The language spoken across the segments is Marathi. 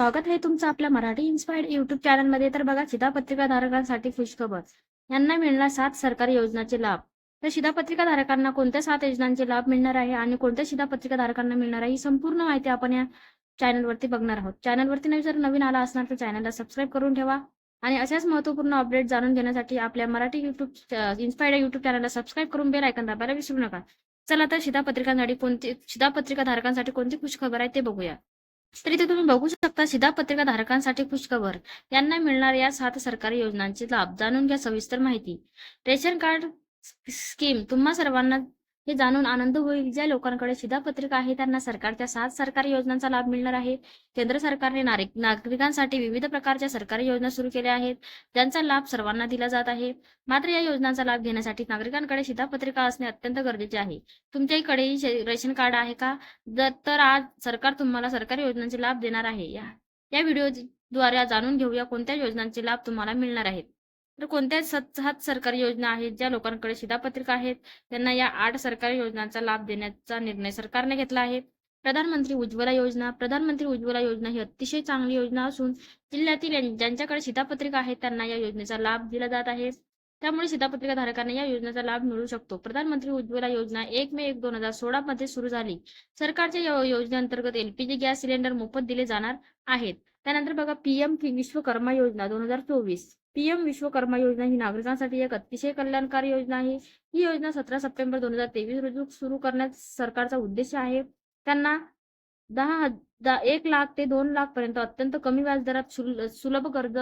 स्वागत आहे तुमचं आपल्या मराठी इन्स्पायर्ड युट्यूब चॅनलमध्ये तर बघा शिधापत्रिका धारकांसाठी खुशखबर. यांना मिळणार सात सरकारी योजनांचे लाभ. तर शिधापत्रिका धारकांना कोणत्या सात योजनांचे लाभ मिळणार आहे आणि कोणत्या शिधापत्रिका धारकांना मिळणार आहे ही संपूर्ण माहिती आपण या चॅनलवरती बघणार आहोत. चॅनलवरती नवी जर नवीन आला असणार तर चॅनलला सबस्क्राईब करून ठेवा. आणि अशाच महत्त्वपूर्ण अपडेट जाणून घेण्यासाठी आपल्या मराठी युट्यूब इन्स्पायर्ड युट्यूब चॅनलला सबस्क्राईब करून बेल ऐकन दाबायला विसरू नका. चला तर शिधापत्रिकांसाठी कोणती शिधापत्रिका धारकांसाठी कोणती खुशखबर आहे ते बघूया. तर इथे तुम्ही बघू शकता शिधापत्रिका धारकांसाठी खुशखबर यांना मिळणार या सात सरकारी योजनांचे लाभ जाणून घ्या सविस्तर माहिती. रेशन कार्ड स्कीम तुम्हा सर्वांना हे जाणून आनंद होईल. ज्या लोकांकडे शिधापत्रिका आहे त्यांना सरकारच्या सात सरकारी योजनांचा लाभ मिळणार आहे. केंद्र सरकारने नागरिकांसाठी विविध प्रकारच्या सरकारी योजना सुरू केल्या आहेत. ज्यांचा लाभ सर्वांना दिला जात आहे. मात्र या योजनांचा लाभ घेण्यासाठी नागरिकांकडे शिधापत्रिका असणे अत्यंत गरजेचे आहे. तुमच्याकडे रेशन कार्ड आहे का? जर तर आज सरकार तुम्हाला सरकारी योजनांचे लाभ देणार आहे. या या व्हिडिओ द्वारे जाणून घेऊया कोणत्या योजनांचे लाभ तुम्हाला मिळणार आहेत. तर कोणत्या सात सरकारी योजना आहेत ज्या लोकांकडे शिधापत्रिका आहेत त्यांना या आठ सरकारी योजनांचा लाभ देण्याचा निर्णय सरकारने घेतला आहे. प्रधानमंत्री उज्ज्वला योजना प्रधानमंत्री उज्ज्वला योजना ही अतिशय चांगली योजना असून जिल्ह्यातील ज्यांच्याकडे शिधापत्रिका आहे त्यांना या योजनेचा लाभ दिला जात आहे. त्यामुळे शिधापत्रिका धारकांना या योजनेचा लाभ मिळू शकतो. प्रधानमंत्री उज्ज्वला योजना एक मे एक दोन हजार सोळा मध्ये सुरू झाली. सरकारच्या या योजनेअंतर्गत एलपीजी गॅस सिलेंडर मोफत दिले जाणार आहेत. त्यानंतर बघा पीएम विश्वकर्मा योजना दोन हजार चोवीस. पीएम विश्वकर्मा योजना ही नागरिकांसाठी एक अतिशय कल्याणकारी योजना आहे. ही योजना सतरा सप्टेंबर दोन हजार तेवीस रोजी सुरू करण्यात सरकारचा उद्देश आहे. त्यांना दहा हज- एक लाख ते दोन लाख पर्यंत अत्यंत कमी व्याजदरात सुल- सुलभ कर्ज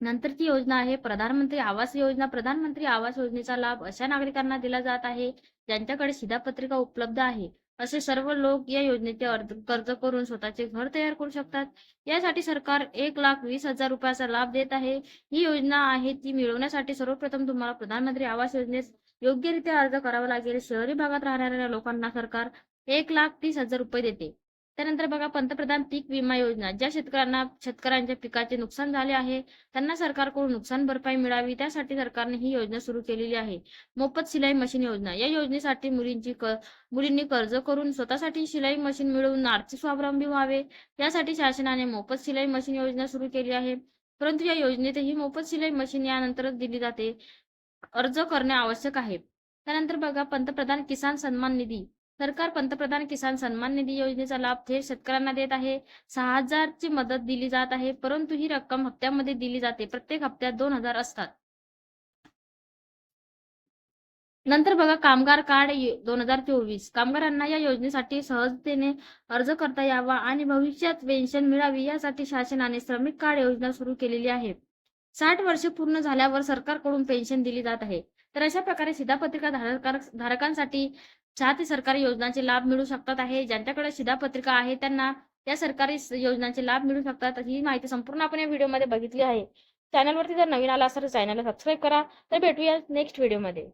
नंतरची योजना आहे. प्रधानमंत्री आवास योजना प्रधानमंत्री आवास योजनेचा लाभ अशा नागरिकांना दिला जात आहे. ज्यांच्याकडे शिधापत्रिका उपलब्ध आहे. असे सर्व लोक या योजनेचे अर्ज कर्ज करून स्वतःचे घर तयार करू शकतात. यासाठी सरकार एक लाख वीस हजार रुपयाचा लाभ देत आहे. ही योजना आहे ती मिळवण्यासाठी सर्वप्रथम तुम्हाला प्रधानमंत्री आवास योजनेस योग्यरित्या अर्ज करावा लागेल. शहरी भागात राहणाऱ्या लोकांना सरकार एक लाख तीस हजार रुपये देते. त्यानंतर बघा पंतप्रधान पीक विमा योजना. ज्या शेतकऱ्यांना शेतकऱ्यांच्या पिकाचे नुकसान झाले आहे त्यांना सरकारकडून नुकसान भरपाई मिळावी त्यासाठी सरकारने ही योजना सुरू केलेली आहे. मोफत शिलाई मशीन योजना. या योजनेसाठी मुलींची कर, मुलींनी कर्ज करून स्वतःसाठी शिलाई मशीन मिळवून आर्थिक स्वावलंबी व्हावे. यासाठी शासनाने मोफत शिलाई मशीन योजना सुरू केली आहे. परंतु या योजनेतही मोफत शिलाई मशीन यानंतरच दिली जाते. अर्ज करणे आवश्यक आहे. त्यानंतर बघा पंतप्रधान किसान सन्मान निधी. सरकार पंतप्रधान किसान सन्मान निधी योजनेचा लाभ थेट शेतकऱ्यांना देत आहे. सहा हजारची मदत दिली जात आहे परंतु ही रक्कम हप्त्यामध्ये दिली जाते. प्रत्येक हप्त्यात दोन हजार असतात. नंतर बघा कामगार कार्ड दोन हजार चोवीस. कामगारांना या योजनेसाठी सहजतेने अर्ज करता यावा आणि भविष्यात पेन्शन मिळावी यासाठी शासनाने श्रमिक कार्ड योजना सुरू केलेली आहे. साठ वर्षे पूर्ण झाल्यावर सरकारकडून पेन्शन दिली जात आहे. तर अशा प्रकारे शिधापत्रिका धारकांसाठी धारकांसाठी ते सरकारी योजनांचे लाभ मिळू शकतात आहे. ज्यांच्याकडे शिधापत्रिका आहे त्यांना त्या सरकारी योजनांचे लाभ मिळू शकतात. ही माहिती संपूर्ण आपण या व्हिडिओमध्ये बघितली आहे. चॅनलवरती जर नवीन आला असेल तर चॅनलला सबस्क्राईब करा. तर भेटूया नेक्स्ट व्हिडिओमध्ये.